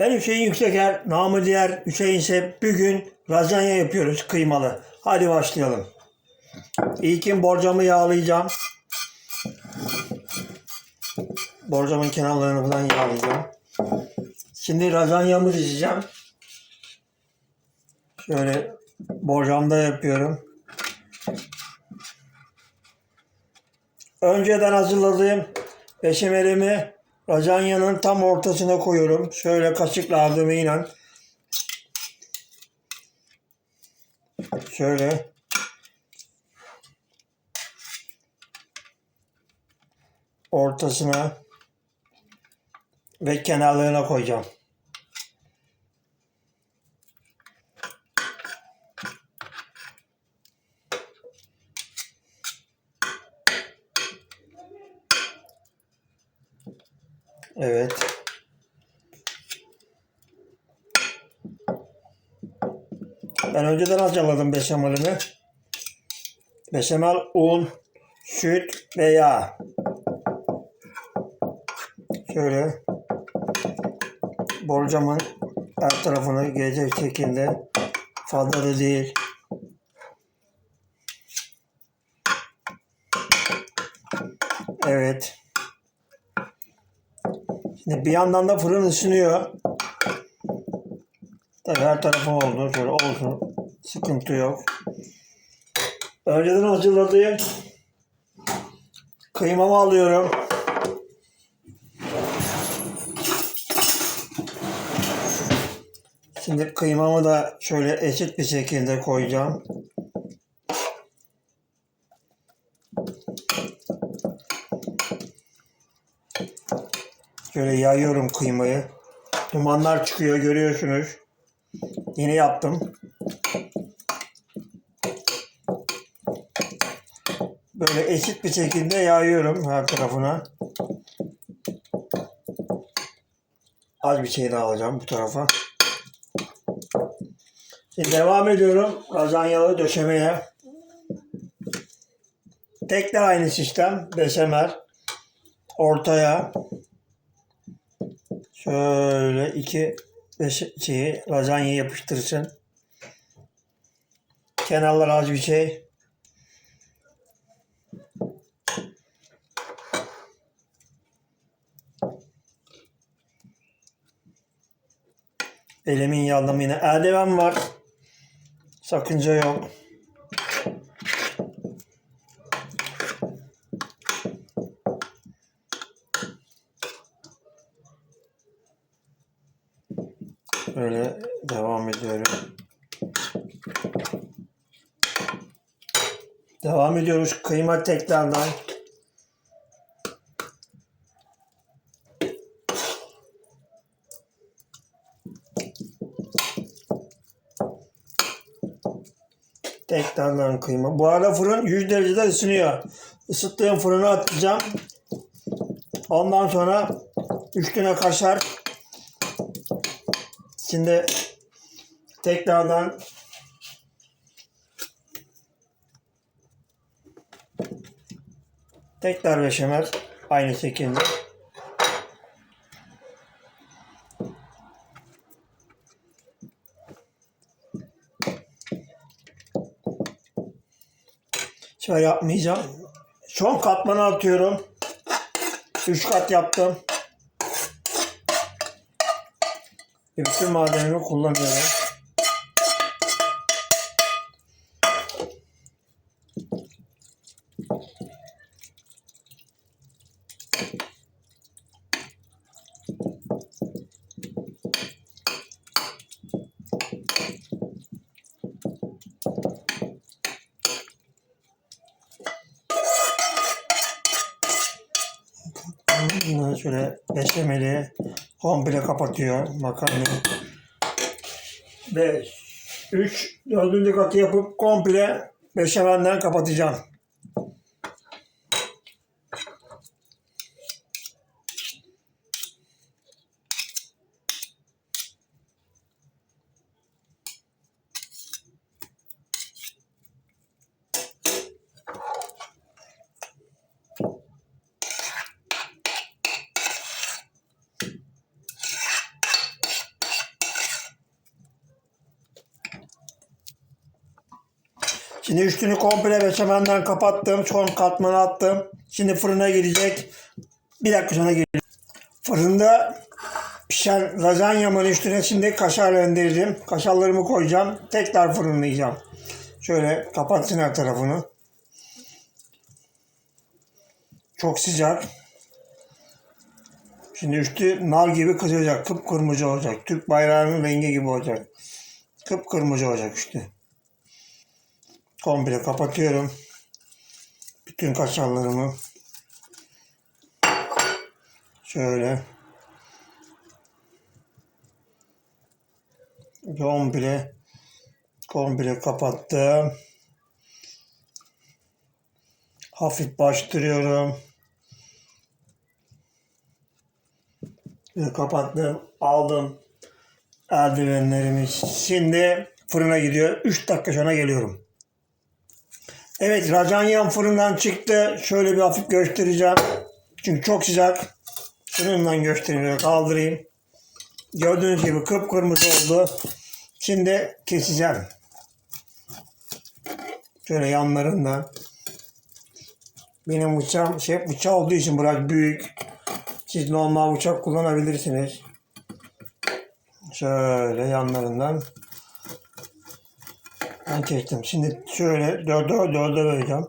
Ben Hüseyin Yükseker, namı diğer Hüseyin ise bugün lazanya yapıyoruz kıymalı. Hadi başlayalım. İlkin borcamı yağlayacağım. Borcamın kenarlarını falan yağlayacağım. Şimdi lazanyamı dizeceğim. Şöyle borcamda yapıyorum. Önceden hazırladığım beşamelimi lazanyanın tam ortasına koyuyorum. Şöyle kaşıkla yardımıyla. Şöyle. Ortasına ve kenarlarına koyacağım. Evet. Ben önceden hazırladım beşamelimi. Beşamel un, süt ve yağ. Şöyle borcamın her tarafını gelecek şekilde fazla da değil. Evet. Bir yandan da fırın ısınıyor. Tabii her tarafı oldu. Şöyle olsun. Sıkıntı yok. Önceden hazırladığım kıymamı alıyorum. Şimdi kıymamı da şöyle eşit bir şekilde koyacağım. Şöyle yayıyorum kıymayı. Dumanlar çıkıyor görüyorsunuz. Yine yaptım. Böyle eşit bir şekilde yayıyorum her tarafına. Az bir şey daha alacağım bu tarafa. Şimdi devam ediyorum lazanyalı döşemeye. Tekrar aynı sistem. Beşamel. Ortaya. Şöyle iki beş şeyi lazanya yapıştırsın. Kenarlar az bir şey. Elimin yaldım yine. Eldiven var. Sakınca yok. Böyle devam ediyorum. Devam ediyoruz kıyma tekrardan. Tekrardan kıyma. Bu arada fırın 100 derecede ısınıyor. Isıttığım fırına atacağım. Ondan sonra üstüne kaşar. Şimdi tekrardan tekrar beşamel aynı şekilde. Şöyle yapmayacağım. Son katmanı atıyorum. Üç kat yaptım. Bütün malzememi kullanıyorum. Bunları şöyle beşlemeli komple kapatıyor makarnayı. Ve 3 dördüncü katı yapıp komple beşamelden kapatacağım. Şimdi üstünü komple beşamenden kapattım. Son katmanı attım. Şimdi fırına girecek. Bir dakika sonra geliyor. Fırında pişen lazanyamın üstüne şimdi kaşar rendeleyeceğim. Kaşarlarımı koyacağım. Tekrar fırınlayacağım. Şöyle kapatsın her tarafını. Çok sıcak. Şimdi üstü nar gibi kızaracak. Kıpkırmızı olacak. Türk bayrağının rengi gibi olacak. Kıpkırmızı olacak üstü. Komple kapatıyorum. Bütün kaşarlarımı. Şöyle. Komple komple kapattım. Hafif bastırıyorum. Kapattım. Aldım eldivenlerimi. Şimdi fırına gidiyor. 3 dakika sonra geliyorum. Evet rajanyam fırından çıktı. Şöyle bir hafif göstereceğim. Çünkü çok sıcak. Fırından göstereyim. Kaldırayım. Gördüğünüz gibi kıpkırmızı oldu. Şimdi keseceğim. Şöyle yanlarından. Benim bıçağım şey bıçağı olduğu için biraz büyük. Siz normal bıçak kullanabilirsiniz. Şöyle yanlarından. Ben kestim. Şimdi şöyle dörde dörde vereceğim.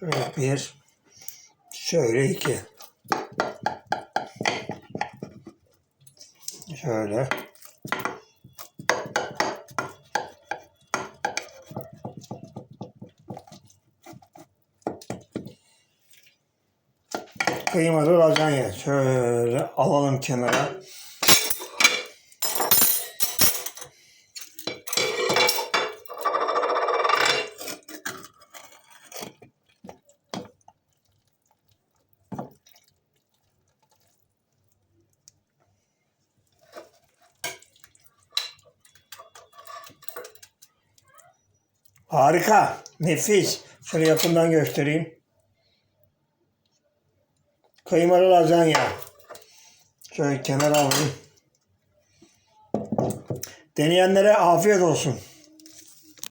Şöyle bir. Şöyle iki. Şöyle. Kıymalı lazanya. Şöyle alalım kenara. Harika. Nefis. Şöyle yakından göstereyim. Kıymalı lazanya. Şöyle kenara alayım. Deneyenlere afiyet olsun.